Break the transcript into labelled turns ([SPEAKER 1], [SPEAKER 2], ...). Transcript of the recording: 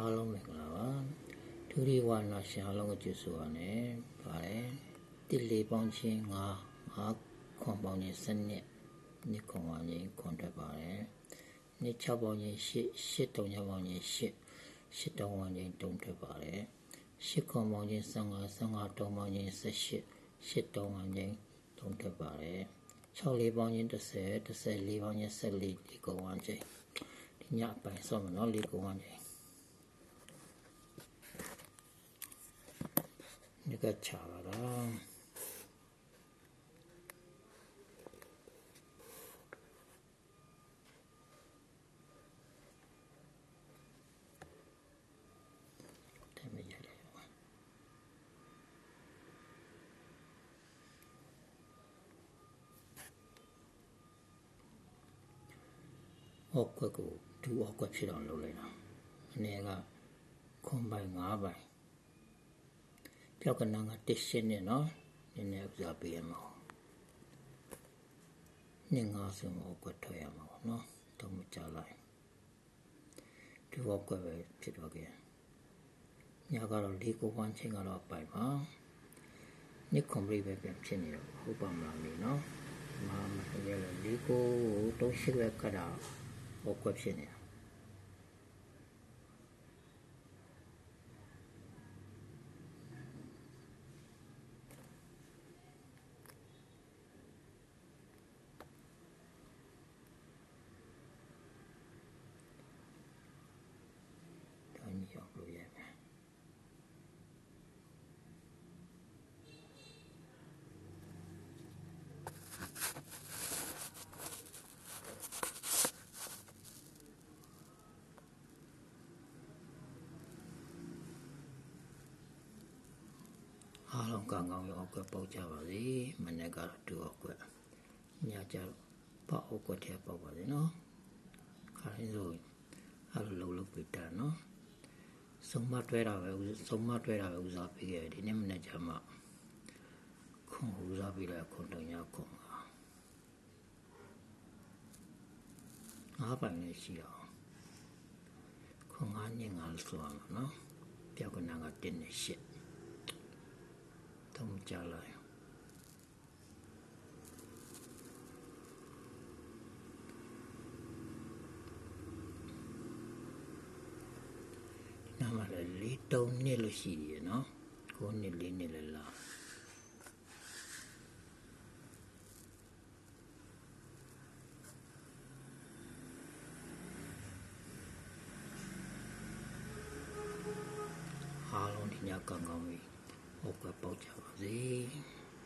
[SPEAKER 1] အားလုံးမင်္ဂလာပါဒုတိယဝနာရှင်အားလုံးကိုကျေးဇူးပါနဲ့ပါတယ်တိလေးပေါင်းချင်း5 5ခွန်ပေါင်းချင်း7နှစ်နှစ်ခွန်ပေါင်းချင်းခွန်ထွက်ပါတယ်နှစ်6ပေါင်းချင်း8 8တုံ6ပေါင်းချင်း8 8တုံပေါင်းချင်းတုံထွက်ပါတယ်8ခွန်ပေါင်းချင်း15 15တုံပေါင်းချင်း18 8တုံပေါင်းချင်းတုံထွက်ပါတယ်6လေးပေါင်းချင်း30 14ပေါင်းချင်း14ဒီကုံပေါင်းချင်းဒီညအပိုင်းဆော့မယ်နော်လေးကုံပေါင်းချင်း ဒီကချပါတော့တမရတယ်ဟောကွက်ကိုဒူအောက်ကွက်ဖြစ်အောင်လုပ်လိုက်တာအနေကခွန်ပိုင်၅ပိုင် ပြောက်ကနန်းကတစ်ရှင်းနဲ့နော်နည်းနည်းဥစားပေးရမှာနှစ်ငါးစုံကိုကွက်ထွက်ရမှာပေါ့နော်တော့မကြလိုက်ဒီဘောကွက်ပဲဖြစ်တော့ခဲ့ညကတော့လေးကိုဝမ်းချင်းကတော့ပိုင်ပါနှစ်ကွန်ပလီပဲပြန်ဖြစ်နေတော့ဟုတ်ပါမလားလေနော်မာမတကယ်လို့လေးကိုတော့ရှိပဲကတာဘောကွက်ဖြစ်နေတာ တိုင်းရောက်လို့ရမယ် အားလုံးကောင်းကောင်းရောက်ကွက်ပေါက်ကြပါစေမနေ့ကတော့တူအောင်ကွက်ညကြတော့ပေါက်အောင်ကွက်ထဲပေါက်ပါစေနော်ခါရင်းဆိုအဲ့လိုလုံးလုံးပြတာနော်စုံမတွဲတာပဲဦးစုံမတွဲတာပဲဦးစားပေးခဲ့တယ်ဒီနေ့မနေ့ကျမှခွန်ဦးစားပေးတဲ့ခွန်တုံရခွန်ကငါးပိုင်နဲ့ရှိအောင်ခွန်ငါးညင်ငါဆိုအောင်နော်ပြောက်ကနာကတင်းနေရှစ် တော့ကြလိုက်နာမလည်းလေးတုံးနှစ်လို့ရှိရနော်ကိုနှစ်လေးနှစ်လည်းလာအားလုံးဒီညကောင်းကောင်းပြီ ဟုတ်ကဲ့ပေါက်ကြပါစေ